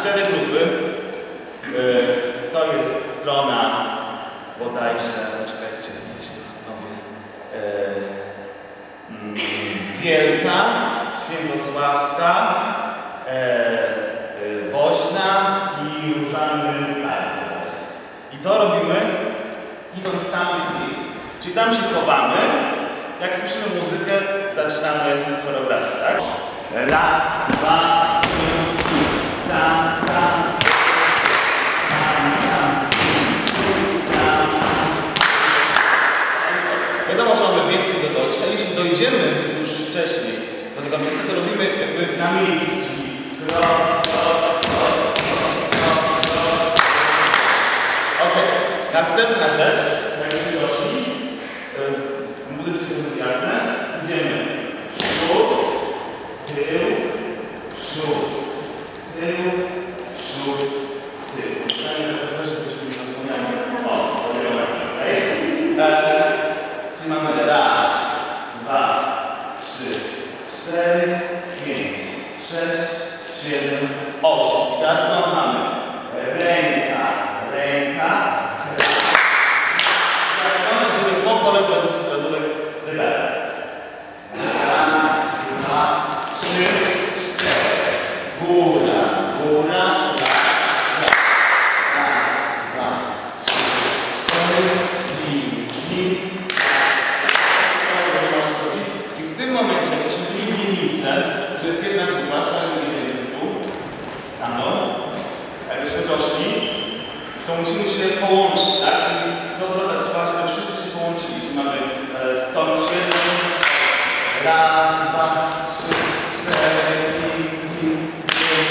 cztery grupy. E, To jest strona bodajże, poczekajcie, ja się zastanowię. E, mm, Wielka, Świętosławska, e, Woźna i Różany. I to robimy idąc z tamtych miejsc. Czyli tam się chowamy, jak słyszymy muzykę, zaczynamy choreografię, tak? Raz, dwa, trzy, tam, tam. Tam, tam, tam. Wiadomo, że mamy więcej do dojścia. Jeśli dojdziemy już wcześniej do tego miejsca, to robimy jakby na miejscu. Okej, następna rzecz, jakbyśmy doszli, yy, budynek to jest jasne, idziemy przód, tył, przód, tył, przód, tył. Przynajmniej trochę, żebyśmy nie zasłaniali. O, to nie ma, okej? Eee, Czyli mamy raz, dwa, trzy, cztery, pięć, sześć, siedem, osiem. I teraz co mamy? Ręka, ręka, Teraz co będziemy po kolei według wskazówek zegara. Raz, dwa, trzy, cztery. Góra, góra, raz, dwa. Raz, dwa, trzy, cztery, lin, lin, i w tym momencie, jak jesteśmy mieli winnicę, to jest jedna grupa, stanie jeden tu, za mną. Jakbyśmy doszli, to musimy się połączyć, tak? Czyli to droga trwa, żeby wszyscy się połączyli. Czyli mamy e, stąd siedem, raz, dwa, trzy, cztery, pięć, pięć,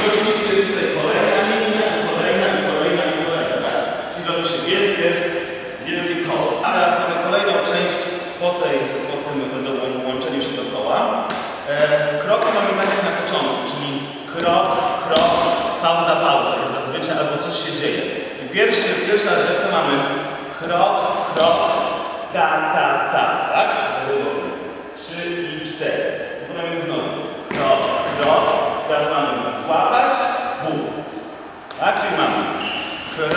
I oczywiście jest tutaj kolejna linia, kolejna, i kolejna, i kolejna, tak? Czyli robi się wielkie, wielkie koło. A teraz mamy kolejną część po, tej, po tym do, łączeniu się dookoła. E, kroki mamy tak jak na początku, czyli krok, krok, pauza, pauza. Jest zazwyczaj albo coś się dzieje. I pierwszy, pierwsza rzecz to mamy krok, krok, ta, ta, ta, tak? Trzy i cztery. Potem jest znowu krok, krok. Teraz mamy złapać, bóg. Tak? Czyli mamy krok,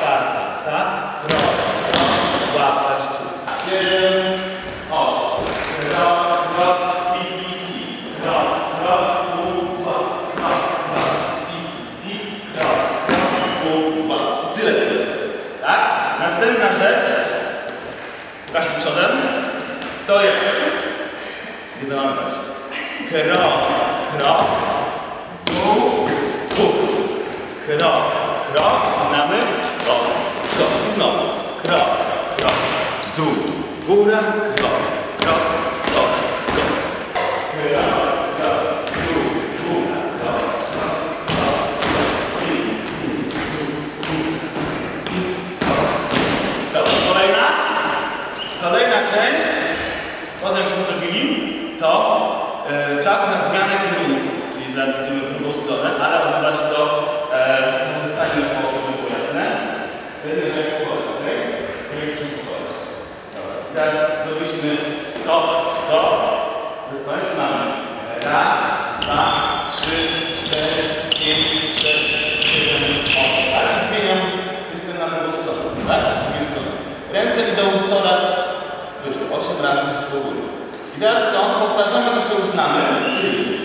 ta, ta, ta, krok, krok, złapać tu. Siedem, osiem. Krok, krok, ti, ti, ti. Krok, krok, bóg, złapać. Krok, krok, ti, ti, ti. Krok, krok, bóg, złapać. I Tyle tego jest. Tak? Następna rzecz. Pokaż tu przodem. To jest. Nie załamywać. Krok, krok, bóg, bóg. Krok, krok, znamy, skok, skok. Znowu. Krok, krok, dół, góra, krok, krok, skok, skok. Krok, krok, dół, góra, krok, krok, skok, skok. I, i, i, i, i, skok, skok. Dobra, kolejna. Kolejna część, potem jak się zrobili, to e, czas na zmianę kierunku. Czyli teraz idziemy w drugą stronę, ale odbywać to e, zostanie już po było jasne. Wtedy jak pokoju, ok? Koniec pokoju. Dobra. Teraz zrobiliśmy stop, stop. Wysłanie mamy raz, dwa, trzy, cztery, pięć, sześć, siedem, osiem. Tak? Zmieniam, jestem na lewą stronę, tak? Z drugiej strony. Ręce idą coraz wyżej, osiem razy do góry. I teraz stąd powtarzamy to, co już znamy, czyli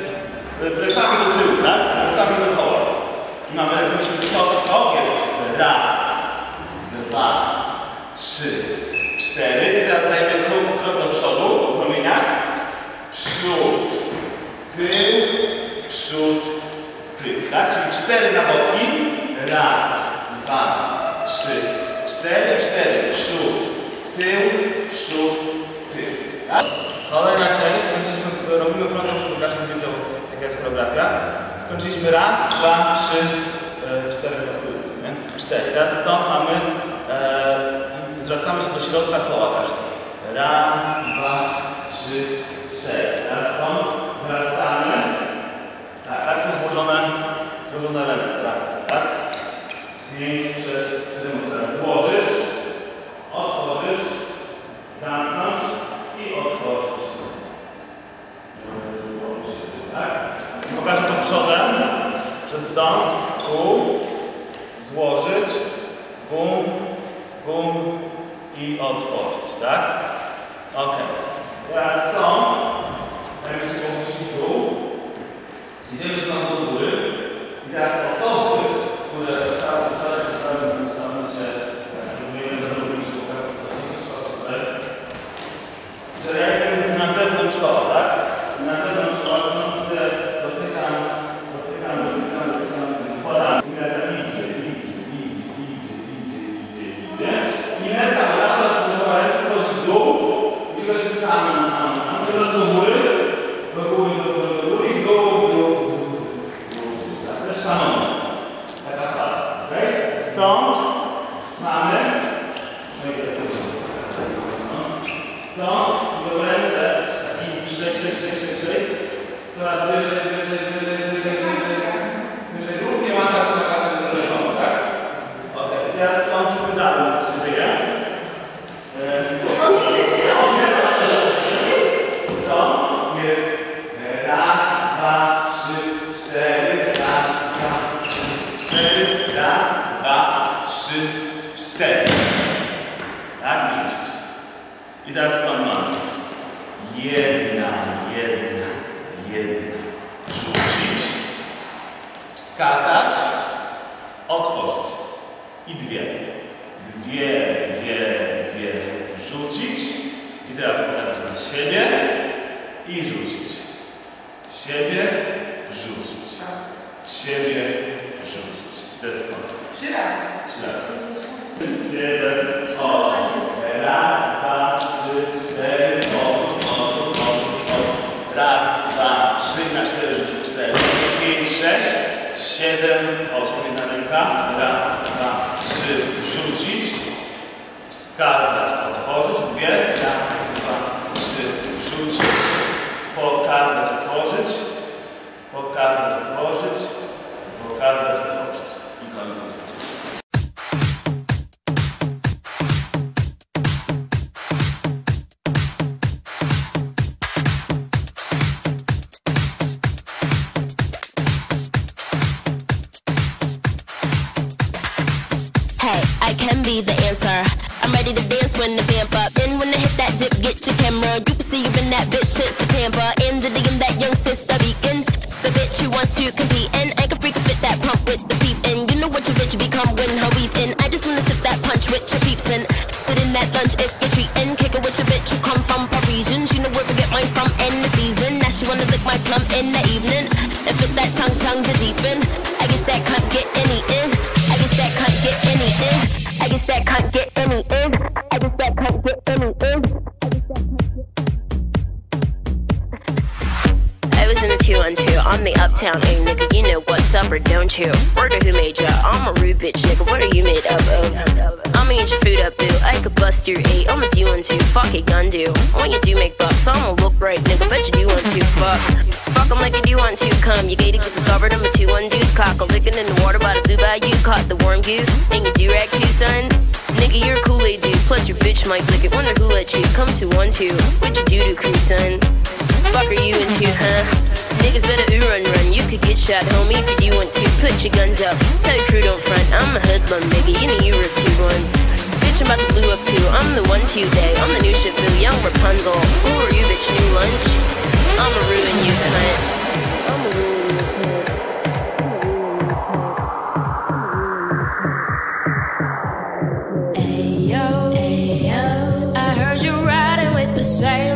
plecami do tyłu, tak? Plecami do koła. I mamy, zrobiliśmy skok, skok, jest raz, dwa, trzy, cztery. I teraz dajemy krok, krok do przodu, w promieniach. Przód, tył, przód, tył, tak? Czyli cztery na boki. Raz, dwa, trzy, cztery, cztery. Przód, tył, przód, tył. Tak? Kolejna część będzie choreografia. Skończyliśmy raz, dwa, trzy, e, cztery prostytucje, nie? Cztery. Teraz stąd mamy, e, zwracamy się do środka koła każdy. Raz, dwa, trzy, cztery. Teraz stąd wracamy. Tak, tak są złożone, złożone ręce razem, tak? Pięć, sześć, siedem, teraz złożyć, otworzyć, zamknąć i otworzyć. Tak? Pokażę to przodem, że stąd, tu, złożyć, bum, bum i otworzyć, tak? Ok. Teraz stąd, jak się pomyśli tu, idziemy znowu do góry i teraz osoby, które zostały wczoraj, zostały ustawione się, rozumiemy, za drugim, że pokażę tutaj, że ja jestem na zewnątrz koła, tak? Na zewnątrz koła są które dotykam, dotykam, dotykam, dotykam, spadam. Minerka idzie, idzie, idzie, idzie, idzie, idzie, idzie. Minerka wraca, wyłożyła ręce, schodzi w dół i to się stanie na tam, tam, teraz do góry, do góry, do góry, do góry i w dół, w dół, w dół, w dół. Tak, też szanowna. Taka fala, okej? Stąd mamy, no i tak, Stąd i do ręce, taki szyk, szyk, szyk, szyk, szyk. Coraz wyżej, wyżej, wyżej, wyżej, wyżej. Wyżej. Różnie łata się na do lewo, tak? Ok, teraz stąd wydamy, co się dzieje. E, Stąd jest raz, dwa, trzy, cztery, raz, dwa, trzy, cztery, raz, dwa, trzy, cztery. Tak? I teraz stąd mamy jedna, jedna, jedna, rzucić, wskazać, otworzyć i dwie. Dwie, dwie, dwie, rzucić i teraz pokazać na siebie i rzucić. Siebie, rzucić. Siebie, rzucić. To jest koniec. Trzy razy. Trzy razy. Siedem, osiem. Raz, dwa, trzy, cztery, odwrót, odwrót, odwrót, odwrót. Raz, dwa, trzy, na cztery rzucić, cztery, pięć, sześć, siedem, osiem, jedna ręka. Raz, dwa, trzy, rzucić, wskazać, otworzyć, dwie, raz, dwa, trzy, rzucić, don't you? Word of who made ya? I'm a rude bitch, nigga. What are you made up of? I'ma eat your food up, boo. I could bust your eight. I'ma do one two. Fuck it, gun do. When you do make bucks, I'ma look right, nigga. Bet you do want to. Fuck. Fuck 'em like you do want to. Come, you gated, get discovered. I'm a two one deuce. Cock a licking in the water by the blue bayou. Caught the warm goose. And you do rag too, son. Nigga, you're a Kool-Aid dude. Plus your bitch might lick it. Wonder who let you come to one two. What you do to crew, son? fuck are you into, huh? Niggas better ooh run run, you could get shot, homie, if you want to. Put your guns up, tell your crew don't front. I'm a hoodlum, nigga, you know you were two ones. Bitch, I'm about to blue up too, I'm the one to you day. I'm the new Shifu, young Rapunzel. Who are you, bitch, new lunch? I'ma ruin you, cunt. say